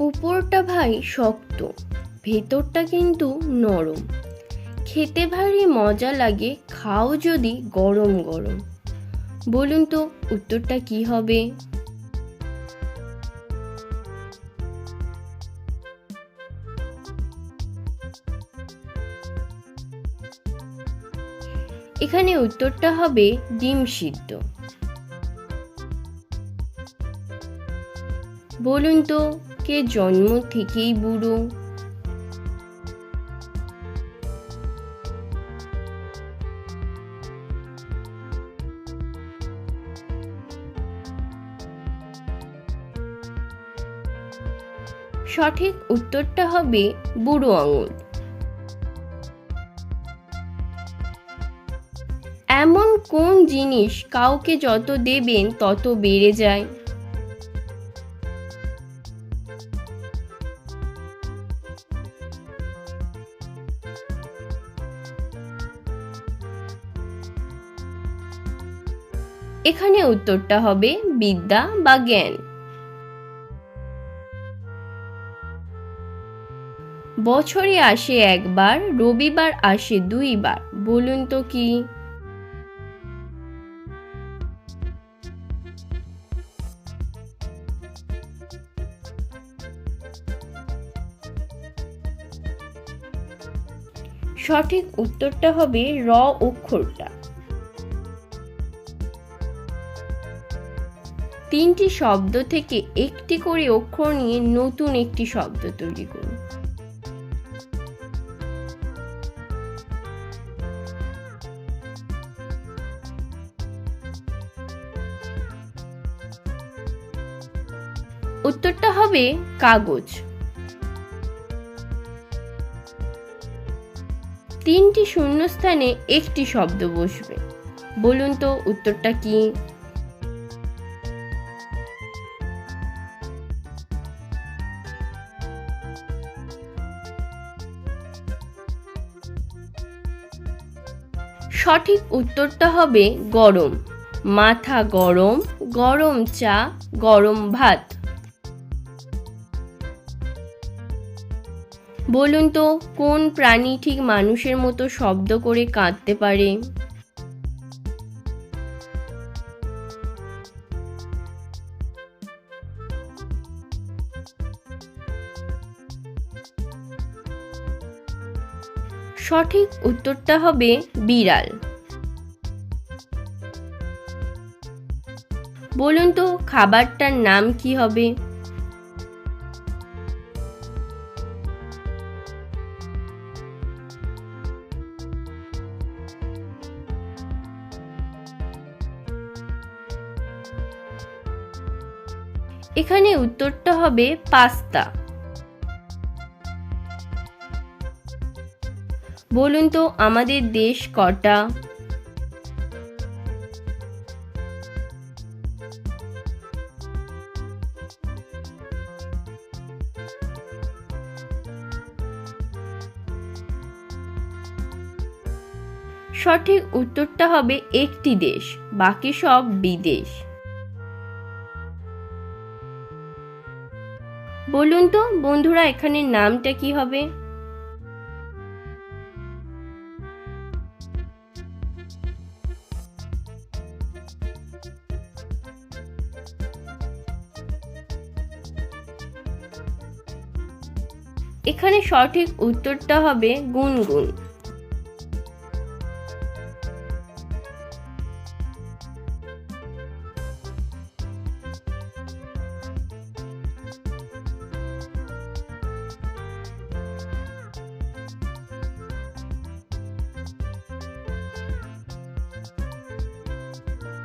উপরটা ভাই শক্ত, ভেতরটা কিন্তু নরম। খেতে ভারী মজা লাগে, খাও যদি গরম গরম। বলুন তো, উত্তরটা কি হবে? এখানে উত্তরটা হবে ডিম সিদ্ধ। বলুন তো কে জন্ম থেকেই বুড়ো? সঠিক উত্তরটা হবে বুড়ো আঙুল। এমন কোন জিনিস কাউকে যত দেবেন তত বেড়ে যায়। এখানে উত্তরটা হবে বিদ্যা বা জ্ঞান। বছরে আসে একবার, রবিবার আসে দুইবার, বলুন তো কি? সঠিক উত্তরটা হবে র অক্ষরটা। তিনটি শব্দ থেকে একটি করে অক্ষর নিয়ে নতুন একটি শব্দ তৈরি করুন। উত্তরটা হবে কাগজ। তিনটি শূন্যস্থানে একটি শব্দ বসবে। বলুন তো উত্তরটা কি? সঠিক উত্তরটা হবে গরম। মাথা গরম গরম চা, গরম ভাত। বলুন তো, কোন প্রাণী ঠিক মানুষের মতো শব্দ করে কাঁদতে পারে? সঠিক উত্তরটা হবে বিড়াল। বলুন তো খাবারটার নাম কি হবে? এখানে উত্তরটা হবে পাস্তা। বলুন তো, আমাদের দেশ কটা? সঠিক উত্তরটা হবে একটি দেশ, বাকি সব বিদেশ। বলুন তো, বন্ধুরা এখানে নামটা কি হবে? এখানে সঠিক উত্তরটা হবে গুনগুন।